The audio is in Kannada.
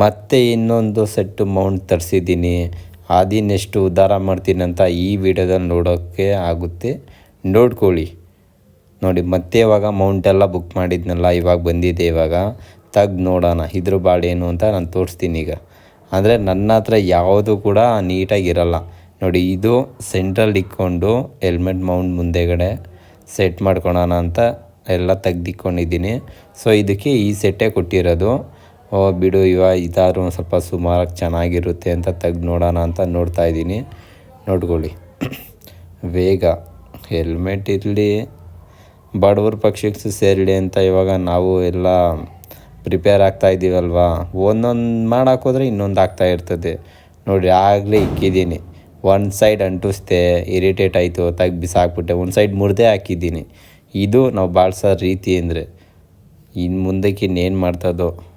ಮತ್ತೆ ಇನ್ನೊಂದು ಸೆಟ್ಟು ಮೌಂಟ್ ತರಿಸಿದ್ದೀನಿ. ಅದಿನ್ನೆಷ್ಟು ಉದ್ಧಾರ ಮಾಡ್ತೀನಂತ ಈ ವಿಡಿಯೋದಲ್ಲಿ ನೋಡೋಕ್ಕೆ ಆಗುತ್ತೆ. ನೋಡ್ಕೊಳ್ಳಿ. ನೋಡಿ, ಮತ್ತೆ ಇವಾಗ ಮೌಂಟ್ ಎಲ್ಲ ಬುಕ್ ಮಾಡಿದ್ನಲ್ಲ, ಇವಾಗ ಬಂದಿದೆ ಇವಾಗ. ತೆಗ್ದು ನೋಡೋಣ, ಇದ್ರ ಬಾಳೇನು ಅಂತ ನಾನು ತೋರಿಸ್ತೀನಿ ಈಗ. ಅಂದರೆ ನನ್ನ ಹತ್ರ ಯಾವುದು ಕೂಡ ನೀಟಾಗಿರಲ್ಲ ನೋಡಿ, ಇದು ಸೆಂಟ್ರಲ್ಲಿ ಇಕ್ಕೊಂಡು ಹೆಲ್ಮೆಟ್ ಮೌಂಟ್ ಮುಂದೆಗಡೆ ಸೆಟ್ ಮಾಡ್ಕೊಳೋಣ ಅಂತ ಎಲ್ಲ ತೆಗ್ದಿಕ್ಕೊಂಡಿದ್ದೀನಿ ಸೊ, ಇದಕ್ಕೆ ಈ ಸೆಟ್ಟೇ ಕೊಟ್ಟಿರೋದು. ಓ, ಬಿಡು ಇವ, ಇದಾದ್ರು ಸ್ವಲ್ಪ ಸುಮಾರಾಗಿ ಚೆನ್ನಾಗಿರುತ್ತೆ ಅಂತ ತೆಗ್ದು ನೋಡೋಣ ಅಂತ ನೋಡ್ತಾ ಇದ್ದೀನಿ. ನೋಡ್ಕೊಳ್ಳಿ. ವೇಗ. ಹೆಲ್ಮೆಟ್ ಇರಲಿ. ಬಡವ್ರ ಪಕ್ಷಕ್ಕೆ ಸೇರಲಿ ಅಂತ ಇವಾಗ ನಾವು ಎಲ್ಲ ಪ್ರಿಪೇರ್ ಆಗ್ತಾ ಇದ್ದೀವಲ್ವಾ? ಒಂದೊಂದು ಮಾಡಾಕೋದ್ರೆ ಇನ್ನೊಂದು ಆಗ್ತಾ ಇರ್ತದೆ. ನೋಡಿ ಆಗಲೇ ಇಕ್ಕಿದ್ದೀನಿ. ಒಂದು ಸೈಡ್ ಅಂಟಿಸ್ದೆ ಇರಿಟೇಟ್ ಆಯಿತು ತೆಗ್ದು ಬಿಸಾಕ್ಬಿಟ್ಟೆ. ಒಂದು ಸೈಡ್ ಮುರಿದೇ ಹಾಕಿದ್ದೀನಿ. ಇದು ನಾವು ಬಾಳ್ಸೋ ರೀತಿ ಅಂದರೆ ಇನ್ನು ಮುಂದಕ್ಕೆ ಇನ್ನೇನು ಮಾಡ್ತದೋ?